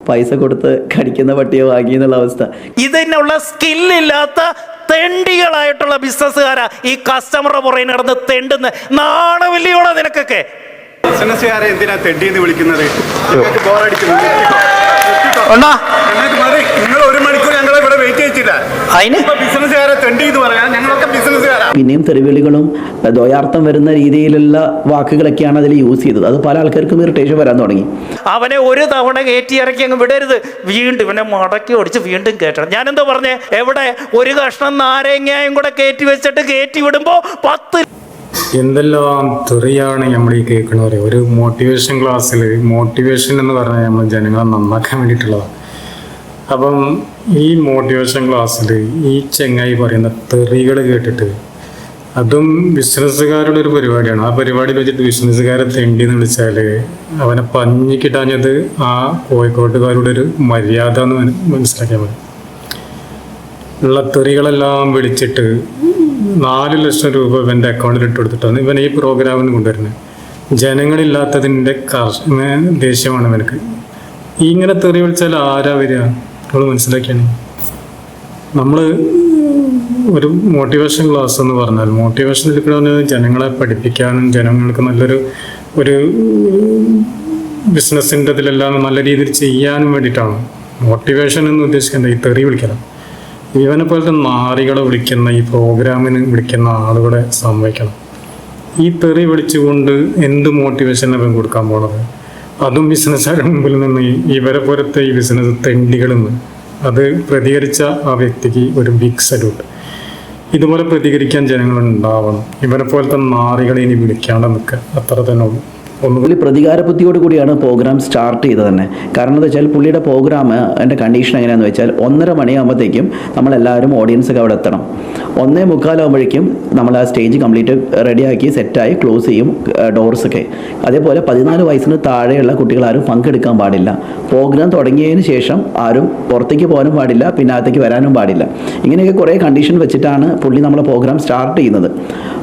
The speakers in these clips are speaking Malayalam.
പൈസ കൊടുത്ത് കടിക്കുന്ന പട്ടിയെ വാങ്ങി എന്നുള്ള അവസ്ഥ. ഇതിനുള്ള സ്കില്ലില്ലാത്ത തെണ്ടികളായിട്ടുള്ള ബിസിനസ്സുകാരാ ഈ കസ്റ്റമറുടെ പുറകെ നടന്ന് തെണ്ടുന്ന നാണവില്ലിയോടെ നിനക്കൊക്കെ? ബിസിനസ്സുകാരെ എന്തിനാ തെണ്ടി എന്ന് വിളിക്കുന്നത് നിങ്ങൾ ഒരു മണിക്കൂർ ഞങ്ങളെ ഇവിടെ വെയിറ്റ് ചെയ്തില്ല അതിന്? ബിസിനസ്സുകാരെ തെണ്ടി എന്ന് പറയാൻ ബിസിനസ്സുകാരാ പിന്നെയും തെറിവിളികളും ഏഹ്, ദ്വയാർത്ഥം വരുന്ന രീതിയിലുള്ള വാക്കുകളൊക്കെയാണ് അതിൽ യൂസ് ചെയ്തത്. അത് പല ആൾക്കാർക്കും ഇറിറ്റേഷൻ വരാൻ തുടങ്ങി. അവനെ ഒരു തവണ കയറ്റി ഇറക്കി അങ്ങ് വിടരുത്. വീണ്ടും ഇവനെ മടക്കി ഓടിച്ച് വീണ്ടും കയറ്റണം ഞാനെന്താ പറഞ്ഞേ? എവിടെ? ഒരു കഷ്ണം നാരങ്ങയും കൂടെ കയറ്റി വെച്ചിട്ട് കയറ്റി വിടുമ്പോ പത്ത് എന്തെല്ലാം തെറിയാണ് നമ്മൾ ഈ കേൾക്കുന്നത് ഒരു മോട്ടിവേഷൻ ക്ലാസ്സിൽ മോട്ടിവേഷൻ എന്ന് പറഞ്ഞാൽ നമ്മൾ ജനങ്ങളെ നന്നാക്കാൻ വേണ്ടിയിട്ടുള്ളതാണ് അപ്പം ഈ മോട്ടിവേഷൻ ക്ലാസ്സിൽ ഈ ചെങ്ങായി പറയുന്ന തെറികൾ കേട്ടിട്ട് അതും ബിസിനസ്സുകാരുടെ ഒരു പരിപാടിയാണ്. ആ പരിപാടിയിൽ വെച്ചിട്ട് ബിസിനസ്സുകാരെ തെണ്ടി എന്ന് വിളിച്ചാൽ അവനെ പഞ്ഞി കിട്ടാഞ്ഞത് ആ കോഴിക്കോട്ടുകാരുടെ ഒരു മര്യാദ എന്ന് മന- മനസ്സിലാക്കിയാൽ മതി. ഉള്ള തെറികളെല്ലാം വിളിച്ചിട്ട് നാല് ലക്ഷം രൂപ ഇവന്റെ അക്കൗണ്ടിൽ ഇട്ട് കൊടുത്തിട്ടാണ് ഇവൻ ഈ പ്രോഗ്രാമിന് കൊണ്ടുവരുന്നത് ജനങ്ങളില്ലാത്തതിന്റെ കർശ ദേഷ്യമാണ് ഇവനക്ക്. ഇങ്ങനെ തെറി വിളിച്ചാൽ ആരാ വരിക? നമ്മൾ മനസ്സിലാക്കിയാണ്? നമ്മൾ ഒരു മോട്ടിവേഷൻ ക്ലാസ് എന്ന് പറഞ്ഞാൽ മോട്ടിവേഷൻ എടുക്കണമെന്ന് ജനങ്ങളെ പഠിപ്പിക്കാനും ജനങ്ങൾക്ക് നല്ലൊരു ഒരു ബിസിനസ്സിന്റെ ഇതിലെല്ലാം നല്ല രീതിയിൽ ചെയ്യാനും വേണ്ടിയിട്ടാണ്. മോട്ടിവേഷൻ എന്ന് ഉദ്ദേശിക്കുന്നത് ഈ തെറി വിളിക്കണം ഇവനെ പോലത്തെ നാറികളെ വിളിക്കുന്ന ഈ പ്രോഗ്രാമിന് വിളിക്കുന്ന ആളുകളെ സംഭവിക്കണം ഈ തെറി വിളിച്ചുകൊണ്ട് എന്ത് മോട്ടിവേഷൻ അവൻ കൊടുക്കാൻ പോണത്? അതും ബിസിനസ്സുകാരുടെ മുമ്പിൽ നിന്ന് ഇവരെ പോലത്തെ ഈ ബിസിനസ് തെണ്ടികളിൽ നിന്ന്. അത് പ്രതികരിച്ച ആ വ്യക്തിക്ക് ഒരു ബിഗ് സല്യൂട്ട് ഇതുപോലെ പ്രതികരിക്കാൻ ജനങ്ങൾ ഉണ്ടാവണം ഇവരെ പോലത്തെ നാറികളെ ഇനി വിളിക്കാണ്ട് നിൽക്കുക അത്ര തന്നെ ഉള്ളൂ. പുള്ളി പ്രതികാര ബുദ്ധിയോട് കൂടിയാണ് പ്രോഗ്രാം സ്റ്റാർട്ട് ചെയ്തത് തന്നെ കാരണം എന്താ വെച്ചാൽ പുള്ളിയുടെ പ്രോഗ്രാം എന്റെ കണ്ടീഷൻ എങ്ങനെയാണെന്ന് വെച്ചാൽ ഒന്നര മണിയാകുമ്പോഴത്തേക്കും നമ്മളെല്ലാവരും ഓഡിയൻസൊക്കെ അവിടെ എത്തണം. ഒന്നേ മുക്കാലാകുമ്പോഴേക്കും നമ്മൾ ആ സ്റ്റേജ് കംപ്ലീറ്റ് റെഡിയാക്കി സെറ്റായി ക്ലോസ് ചെയ്യും ഡോർസൊക്കെ അതേപോലെ പതിനാല് വയസ്സിന് താഴെയുള്ള കുട്ടികളാരും പങ്കെടുക്കാൻ പാടില്ല. പ്രോഗ്രാം തുടങ്ങിയതിന് ശേഷം ആരും പുറത്തേക്ക് പോകാനും പാടില്ല പിന്നെ അകത്തേക്ക് വരാനും പാടില്ല. ഇങ്ങനെയൊക്കെ കുറേ കണ്ടീഷൻ വെച്ചിട്ടാണ് പുള്ളി നമ്മളെ പ്രോഗ്രാം സ്റ്റാർട്ട് ചെയ്യുന്നത്.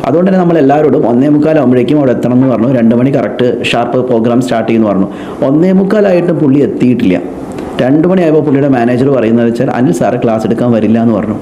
അതുകൊണ്ട് തന്നെ നമ്മൾ എല്ലാവരോടും ഒന്നേ മുക്കാലാകുമ്പോഴേക്കും അവിടെ എത്തണം എന്ന് പറഞ്ഞു. രണ്ട് മണി കറക്റ്റ് ഷാർപ്പ് പ്രോഗ്രാം സ്റ്റാർട്ട് ചെയ്യുമെന്ന് പറഞ്ഞു. ഒന്നേ മുക്കാലായിട്ടും പുള്ളി എത്തിയിട്ടില്ല. രണ്ട് മണിയായപ്പോൾ പുള്ളിയുടെ മാനേജർ പറയുന്നത് വെച്ചാൽ അനിൽ സാറ് ക്ലാസ് എടുക്കാൻ വരില്ല എന്ന് പറഞ്ഞു.